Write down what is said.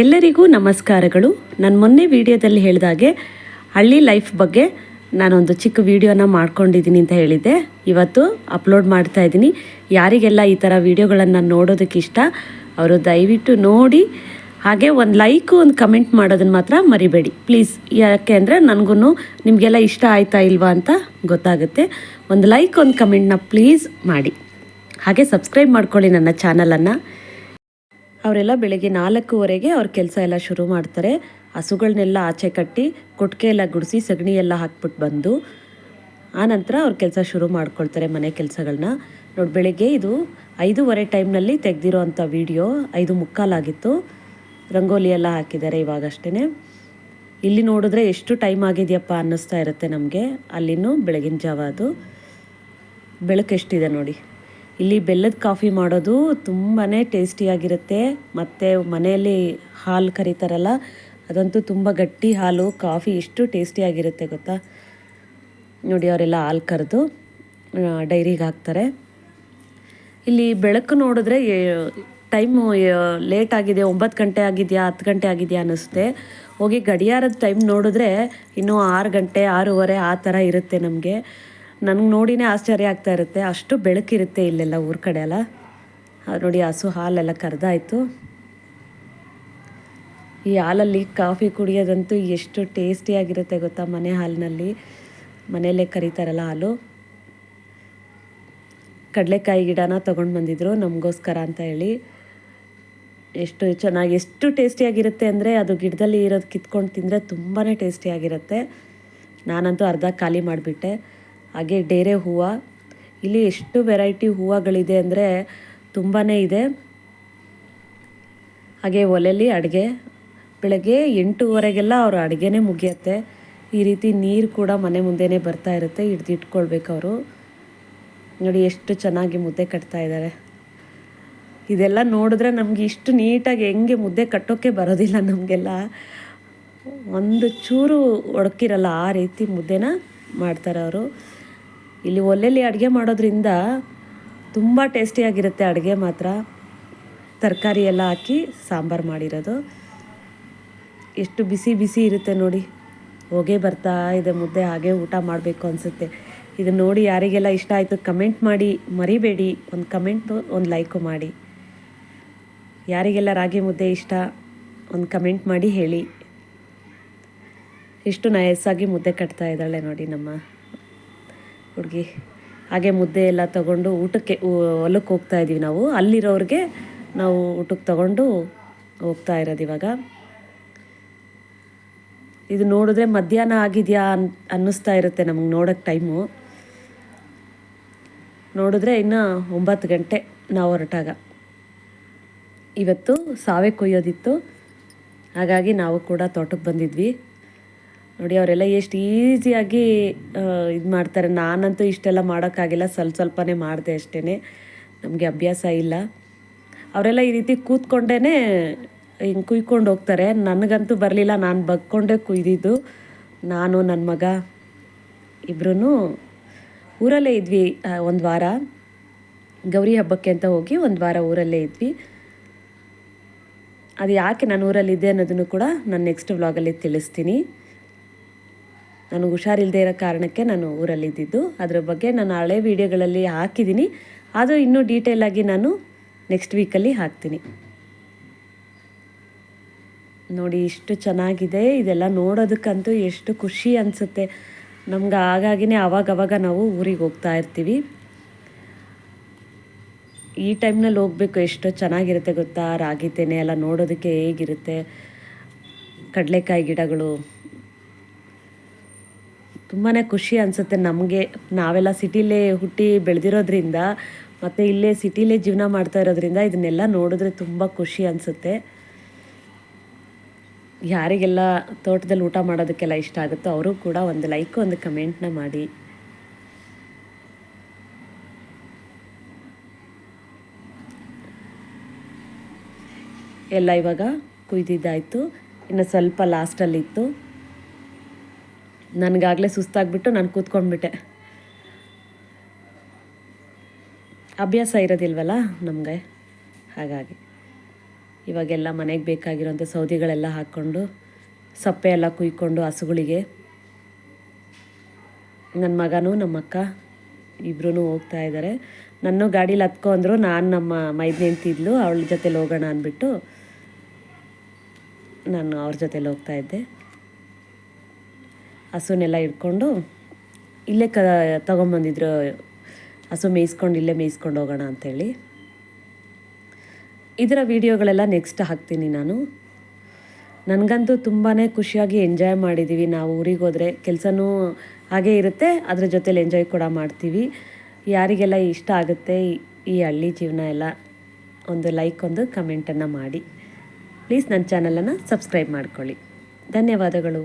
ಎಲ್ಲರಿಗೂ ನಮಸ್ಕಾರಗಳು. ನಾನು ಮೊನ್ನೆ ವಿಡಿಯೋದಲ್ಲಿ ಹೇಳಿದಾಗೆ ಹಳ್ಳಿ ಲೈಫ್ ಬಗ್ಗೆ ನಾನೊಂದು ಚಿಕ್ಕ ವೀಡಿಯೋನ ಮಾಡ್ಕೊಂಡಿದ್ದೀನಿ ಅಂತ ಹೇಳಿದ್ದೆ. ಇವತ್ತು ಅಪ್ಲೋಡ್ ಮಾಡ್ತಾ ಇದ್ದೀನಿ. ಯಾರಿಗೆಲ್ಲ ಈ ಥರ ವಿಡಿಯೋಗಳನ್ನು ನೋಡೋದಕ್ಕೆ ಇಷ್ಟ, ಅವರು ದಯವಿಟ್ಟು ನೋಡಿ. ಹಾಗೆ ಒಂದು ಲೈಕು, ಒಂದು ಕಮೆಂಟ್ ಮಾಡೋದನ್ನು ಮಾತ್ರ ಮರಿಬೇಡಿ. ಪ್ಲೀಸ್, ಯಾಕೆ ಅಂದರೆ ನನಗೂ ನಿಮಗೆಲ್ಲ ಇಷ್ಟ ಆಯ್ತಾ ಇಲ್ವಾ ಅಂತ ಗೊತ್ತಾಗುತ್ತೆ. ಒಂದು ಲೈಕ್, ಒಂದು ಕಮೆಂಟ್ನ ಪ್ಲೀಸ್ ಮಾಡಿ. ಹಾಗೆ ಸಬ್ಸ್ಕ್ರೈಬ್ ಮಾಡ್ಕೊಳ್ಳಿ ನನ್ನ ಚಾನಲನ್ನು. ಅವರೆಲ್ಲ ಬೆಳಗ್ಗೆ ನಾಲ್ಕೂವರೆಗೆ ಅವ್ರ ಕೆಲಸ ಎಲ್ಲ ಶುರು ಮಾಡ್ತಾರೆ. ಹಸುಗಳನ್ನೆಲ್ಲ ಆಚೆ ಕಟ್ಟಿ ಕೊಟ್ಟಿಗೆ ಎಲ್ಲ ಗುಡಿಸಿ ಸಗಣಿ ಎಲ್ಲ ಹಾಕ್ಬಿಟ್ಟು ಬಂದು ಆನಂತರ ಅವ್ರ ಕೆಲಸ ಶುರು ಮಾಡ್ಕೊಳ್ತಾರೆ ಮನೆ ಕೆಲಸಗಳನ್ನ ನೋಡಿ ಬೆಳಗ್ಗೆ ಇದು ಐದೂವರೆ ಟೈಮ್ನಲ್ಲಿ ತೆಗೆದಿರೋ ಅಂಥ ವೀಡಿಯೋ ಐದು ಮುಕ್ಕಾಲಾಗಿತ್ತು. ರಂಗೋಲಿ ಎಲ್ಲ ಹಾಕಿದ್ದಾರೆ ಇವಾಗಷ್ಟೇ ಇಲ್ಲಿ ನೋಡಿದ್ರೆ ಎಷ್ಟು ಟೈಮ್ ಆಗಿದೆಯಪ್ಪ ಅನ್ನಿಸ್ತಾ ಇರುತ್ತೆ ನಮಗೆ. ಅಲ್ಲಿನೂ ಬೆಳಗಿನ ಜಾವ ಅದು. ಬೆಳಕು ಎಷ್ಟಿದೆ ನೋಡಿ. ಇಲ್ಲಿ ಬೆಲ್ಲದ ಕಾಫಿ ಮಾಡೋದು ತುಂಬಾ ಟೇಸ್ಟಿಯಾಗಿರುತ್ತೆ ಮತ್ತು ಮನೆಯಲ್ಲಿ ಹಾಲು ಕರೀತಾರಲ್ಲ, ಅದಂತೂ ತುಂಬ ಗಟ್ಟಿ ಹಾಲು, ಕಾಫಿ ಇಷ್ಟು ಟೇಸ್ಟಿಯಾಗಿರುತ್ತೆ ಗೊತ್ತಾ? ನೋಡಿ, ಅವರೆಲ್ಲ ಹಾಲು ಕರೆದು ಡೈರಿಗೆ ಹಾಕ್ತಾರೆ. ಇಲ್ಲಿ ಬೆಳಕು ನೋಡಿದ್ರೆ ಟೈಮು ಲೇಟ್ ಆಗಿದೆ ಒಂಬತ್ತು ಗಂಟೆ ಆಗಿದೆಯಾ, ಹತ್ತು ಗಂಟೆ ಆಗಿದೆಯಾ ಅನ್ನಿಸುತ್ತೆ. ಹೋಗಿ ಗಡಿಯಾರದ ಟೈಮ್ ನೋಡಿದ್ರೆ, ಇನ್ನೂ ಆರು ಗಂಟೆ, ಆರೂವರೆ ಆ ಥರ ಇರುತ್ತೆ ನಮಗೆ. ನನಗೆ ನೋಡಿನೇ ಆಶ್ಚರ್ಯ ಆಗ್ತಾ ಇರುತ್ತೆ. ಅಷ್ಟು ಬೆಳಕಿರುತ್ತೆ ಇಲ್ಲೆಲ್ಲ ಊರ ಕಡೆ ಎಲ್ಲ ನೋಡಿ ಹಸು ಹಾಲೆಲ್ಲ ಕರೆದಾಯಿತು. ಈ ಹಾಲಲ್ಲಿ ಕಾಫಿ ಕುಡಿಯೋದಂತೂ ಎಷ್ಟು ಟೇಸ್ಟಿಯಾಗಿರುತ್ತೆ ಗೊತ್ತಾ ಮನೆ ಹಾಲಿನಲ್ಲಿ. ಮನೆಯಲ್ಲೇ ಕರೀತಾರಲ್ಲ ಹಾಲು. ಕಡಲೆಕಾಯಿ ಗಿಡನ ತೊಗೊಂಡು ಬಂದಿದ್ರು ನಮಗೋಸ್ಕರ ಅಂತ ಹೇಳಿ. ಎಷ್ಟು ಚೆನ್ನಾಗಿ, ಎಷ್ಟು ಟೇಸ್ಟಿಯಾಗಿರುತ್ತೆ ಅಂದರೆ ಅದು ಗಿಡದಲ್ಲಿ ಇರೋದು ಕಿತ್ಕೊಂಡು ತಿಂದರೆ ತುಂಬಾ ಟೇಸ್ಟಿಯಾಗಿರುತ್ತೆ ನಾನಂತೂ ಅರ್ಧ ಖಾಲಿ ಮಾಡಿಬಿಟ್ಟೆ. ಹಾಗೆ ಡೇರೆ ಹೂವು. ಇಲ್ಲಿ ಎಷ್ಟು ವೆರೈಟಿ ಹೂವುಗಳಿದೆ ಅಂದರೆ ತುಂಬಾ ಇದೆ. ಹಾಗೆ ಒಲೆಯಲ್ಲಿ ಅಡುಗೆ. ಬೆಳಗ್ಗೆ ಎಂಟೂವರೆಗೆಲ್ಲ ಅವರು ಅಡುಗೆನೇ ಮುಗಿಯತ್ತೆ. ಈ ರೀತಿ ನೀರು ಕೂಡ ಮನೆ ಮುಂದೆನೇ ಬರ್ತಾ ಇರುತ್ತೆ, ಹಿಡ್ದಿಟ್ಕೊಳ್ಬೇಕು ಅವರು. ನೋಡಿ ಎಷ್ಟು ಚೆನ್ನಾಗಿ ಮುದ್ದೆ ಕಟ್ತಾ ಇದ್ದಾರೆ ಇದೆಲ್ಲ ನೋಡಿದ್ರೆ ನಮ್ಗೆ ಇಷ್ಟು ನೀಟಾಗಿ ಹೆಂಗೆ ಮುದ್ದೆ ಕಟ್ಟೋಕ್ಕೆ ಬರೋದಿಲ್ಲ ನಮಗೆಲ್ಲ. ಒಂದು ಚೂರು ಒಡಕಿರಲ್ಲ ಆ ರೀತಿ ಮುದ್ದೆನ. ಮಾಡ್ತಾರೆ ಅವರು. ಇಲ್ಲಿ ಒಲೆಯಲ್ಲಿ ಅಡುಗೆ ಮಾಡೋದ್ರಿಂದ ತುಂಬ ಟೇಸ್ಟಿಯಾಗಿರುತ್ತೆ ಅಡುಗೆ ಮಾತ್ರ. ತರಕಾರಿ ಎಲ್ಲ ಹಾಕಿ ಸಾಂಬಾರು ಮಾಡಿರೋದು. ಎಷ್ಟು ಬಿಸಿ ಬಿಸಿ ಇರುತ್ತೆ ನೋಡಿ. ಹೋಗೇ ಬರ್ತಾ ಇದೆ ಮುದ್ದೆ, ಹಾಗೆ ಊಟ ಮಾಡಬೇಕು ಅನಿಸುತ್ತೆ. ಇದು ನೋಡಿ ಯಾರಿಗೆಲ್ಲ ಇಷ್ಟ ಆಯಿತು ಕಮೆಂಟ್ ಮಾಡಿ, ಮರಿಬೇಡಿ. ಒಂದು ಕಮೆಂಟು ಒಂದು ಲೈಕು ಮಾಡಿ. ಯಾರಿಗೆಲ್ಲ ರಾಗಿ ಮುದ್ದೆ ಇಷ್ಟ, ಒಂದು ಕಮೆಂಟ್ ಮಾಡಿ ಹೇಳಿ. ಎಷ್ಟು ನಯಸ್ಸಾಗಿ ಮುದ್ದೆ ಕಟ್ತಾ ಇದ್ದಾಳೆ ನೋಡಿ ನಮ್ಮ ಹುಡುಗಿ. ಹಾಗೆ ಮುದ್ದೆ ಎಲ್ಲ ತಗೊಂಡು ಊಟಕ್ಕೆ ಹೊಲಕ್ಕೆ ಹೋಗ್ತಾ ಇದ್ದೀವಿ ನಾವು. ಅಲ್ಲಿರೋರಿಗೆ ನಾವು ಊಟಕ್ಕೆ ತಗೊಂಡು ಹೋಗ್ತಾ ಇರೋದು ಇವಾಗ. ಇದು ನೋಡಿದ್ರೆ ಮಧ್ಯಾಹ್ನ ಆಗಿದೆಯಾ ಅನ್, ಅನ್ನಿಸ್ತಾ ಇರುತ್ತೆ ನಮಗೆ ನೋಡೋಕ್ಕೆ ಟೈಮು. ನೋಡಿದ್ರೆ ಇನ್ನು ಒಂಬತ್ತು ಗಂಟೆ ನಾವು ಹೊರಟಾಗ. ಇವತ್ತು ಸಾವೆ ಕೊಯ್ಯೋದಿತ್ತು. ಹಾಗಾಗಿ ನಾವು ಕೂಡ ತೋಟಕ್ಕೆ ಬಂದಿದ್ವಿ. ನೋಡಿ, ಅವರೆಲ್ಲ ಎಷ್ಟು ಈಸಿಯಾಗಿ ಇದು ಮಾಡ್ತಾರೆ. ನಾನಂತೂ ಇಷ್ಟೆಲ್ಲ ಮಾಡೋಕ್ಕಾಗಿಲ್ಲ. ಸ್ವಲ್ಪ ಸ್ವಲ್ಪನೇ ಮಾಡಿದೆ ಅಷ್ಟೇ ನಮಗೆ ಅಭ್ಯಾಸ ಇಲ್ಲ. ಅವರೆಲ್ಲ ಈ ರೀತಿ ಕೂತ್ಕೊಂಡೇ ಹಿಂಗೆ ಕುಯ್ಕೊಂಡು ಹೋಗ್ತಾರೆ. ನನಗಂತೂ ಬರಲಿಲ್ಲ. ನಾನು ಬಗ್ಕೊಂಡೇ ಕುಯ್ದಿದ್ದು. ನಾನು ನನ್ನ ಮಗ ಇಬ್ಬರೂ ಊರಲ್ಲೇ ಇದ್ವಿ ಒಂದು ವಾರ. ಗೌರಿ ಹಬ್ಬಕ್ಕೆ ಅಂತ ಹೋಗಿ ಒಂದು ವಾರ ಊರಲ್ಲೇ ಇದ್ವಿ. ಅದು ಯಾಕೆ ನಾನು ಊರಲ್ಲಿದ್ದೆ ಅನ್ನೋದನ್ನು ಕೂಡ ನಾನು ನೆಕ್ಸ್ಟ್ ವ್ಲಾಗಲ್ಲಿ ತಿಳಿಸ್ತೀನಿ. ನನಗೆ ಹುಷಾರಿಲ್ಲದೆ ಇರೋ ಕಾರಣಕ್ಕೆ ನಾನು ಊರಲ್ಲಿದ್ದಿದ್ದು. ಅದರ ಬಗ್ಗೆ ನಾನು ಹಳೆ ವೀಡಿಯೋಗಳಲ್ಲಿ ಹಾಕಿದ್ದೀನಿ. ಅದು ಇನ್ನೂ ಡೀಟೇಲಾಗಿ ನಾನು ನೆಕ್ಸ್ಟ್ ವೀಕಲ್ಲಿ ಹಾಕ್ತೀನಿ. ನೋಡಿ, ಇಷ್ಟು ಚೆನ್ನಾಗಿದೆ. ಇದೆಲ್ಲ ನೋಡೋದಕ್ಕಂತೂ ಎಷ್ಟು ಖುಷಿ ಅನಿಸುತ್ತೆ. ನಮ್ಗೆ ಹಾಗಾಗಿನೇ ಅವಾಗವಾಗ ನಾವು ಊರಿಗೆ ಹೋಗ್ತಾ ಇರ್ತೀವಿ. ಈ ಟೈಮ್ನಲ್ಲಿ ಹೋಗ್ಬೇಕು, ಎಷ್ಟು ಚೆನ್ನಾಗಿರುತ್ತೆ ಗೊತ್ತಾ? ರಾಗಿ ತೆನೆ ಎಲ್ಲ ನೋಡೋದಕ್ಕೆ ಹೇಗಿರುತ್ತೆ? ಕಡಲೆಕಾಯಿ ಗಿಡಗಳು. ತುಂಬಾ ಖುಷಿ ಅನಿಸುತ್ತೆ ನಮಗೆ. ನಾವೆಲ್ಲ ಸಿಟಿಲೇ ಹುಟ್ಟಿ ಬೆಳೆದಿರೋದ್ರಿಂದ ಮತ್ತು ಇಲ್ಲೇ ಸಿಟಿಲೇ ಜೀವನ ಮಾಡ್ತಾ ಇರೋದ್ರಿಂದ ಇದನ್ನೆಲ್ಲ ನೋಡಿದ್ರೆ ತುಂಬ ಖುಷಿ ಅನಿಸುತ್ತೆ. ಯಾರಿಗೆಲ್ಲ ತೋಟದಲ್ಲಿ ಊಟ ಮಾಡೋದಕ್ಕೆಲ್ಲ ಇಷ್ಟ ಆಗುತ್ತೋ ಅವರು ಕೂಡ ಒಂದು ಲೈಕ್, ಒಂದು ಕಮೆಂಟ್ನ ಮಾಡಿ. ಎಲ್ಲ ಇವಾಗ ಕುಯ್ದಿದ್ದಾಯಿತು. ಇನ್ನು ಸ್ವಲ್ಪ ಲಾಸ್ಟಲ್ಲಿತ್ತು. ನನಗಾಗಲೇ ಸುಸ್ತಾಗ್ಬಿಟ್ಟು ನಾನು ಕೂತ್ಕೊಂಡ್ಬಿಟ್ಟೆ. ಅಭ್ಯಾಸ ಇರೋದಿಲ್ವಲ್ಲ ನಮಗೆ? ಹಾಗಾಗಿ. ಇವಾಗೆಲ್ಲ ಮನೆಗೆ ಬೇಕಾಗಿರೋಂಥ ಸೌದೆಗಳೆಲ್ಲ ಹಾಕ್ಕೊಂಡು, ಸಪ್ಪೆ ಎಲ್ಲ ಕುಯ್ಕೊಂಡು ಹಸುಗಳಿಗೆ. ನನ್ನ ಮಗನೂ ನಮ್ಮ ಅಕ್ಕ ಇಬ್ಬರೂ ಹೋಗ್ತಾ ಇದ್ದಾರೆ ನನ್ನ ಗಾಡೀಲಿ ಹತ್ಕೊ ಅಂದರು, ನಾನು ನಮ್ಮ ಮೈದ್ನ ಅವಳ ಜೊತೆಲಿ ಹೋಗೋಣ ಅಂದ್ಬಿಟ್ಟು ನಾನು ಅವ್ರ ಜೊತೆಲಿ ಹೋಗ್ತಾ ಇದ್ದೆ. ಹಸುನೆಲ್ಲ ಇಟ್ಕೊಂಡು ಇಲ್ಲೇ ಕ ತೊಗೊಂಬಂದಿದ್ರು, ಹಸು ಮೇಯಿಸ್ಕೊಂಡು ಇಲ್ಲೇ ಮೇಯಿಸ್ಕೊಂಡು ಹೋಗೋಣ ಅಂಥೇಳಿ. ಇದರ ವಿಡಿಯೋಗಳೆಲ್ಲ ನೆಕ್ಸ್ಟ್ ಹಾಕ್ತೀನಿ ನಾನು. ನನಗಂತೂ ತುಂಬಾ ಖುಷಿಯಾಗಿ ಎಂಜಾಯ್ ಮಾಡಿದ್ದೀವಿ ನಾವು ಊರಿಗೆ ಹೋದರೆ ಕೆಲಸನೂ ಹಾಗೇ ಇರುತ್ತೆ, ಅದ್ರ ಜೊತೇಲಿ ಎಂಜಾಯ್ ಕೂಡ ಮಾಡ್ತೀವಿ. ಯಾರಿಗೆಲ್ಲ ಇಷ್ಟ ಆಗುತ್ತೆ ಈ- ಹಳ್ಳಿ ಜೀವನ ಎಲ್ಲ, ಒಂದು ಲೈಕ್ ಒಂದು ಕಮೆಂಟನ್ನು ಮಾಡಿ. ಪ್ಲೀಸ್ ನನ್ನ ಚಾನಲನ್ನು ಸಬ್ಸ್ಕ್ರೈಬ್ ಮಾಡ್ಕೊಳ್ಳಿ. ಧನ್ಯವಾದಗಳು.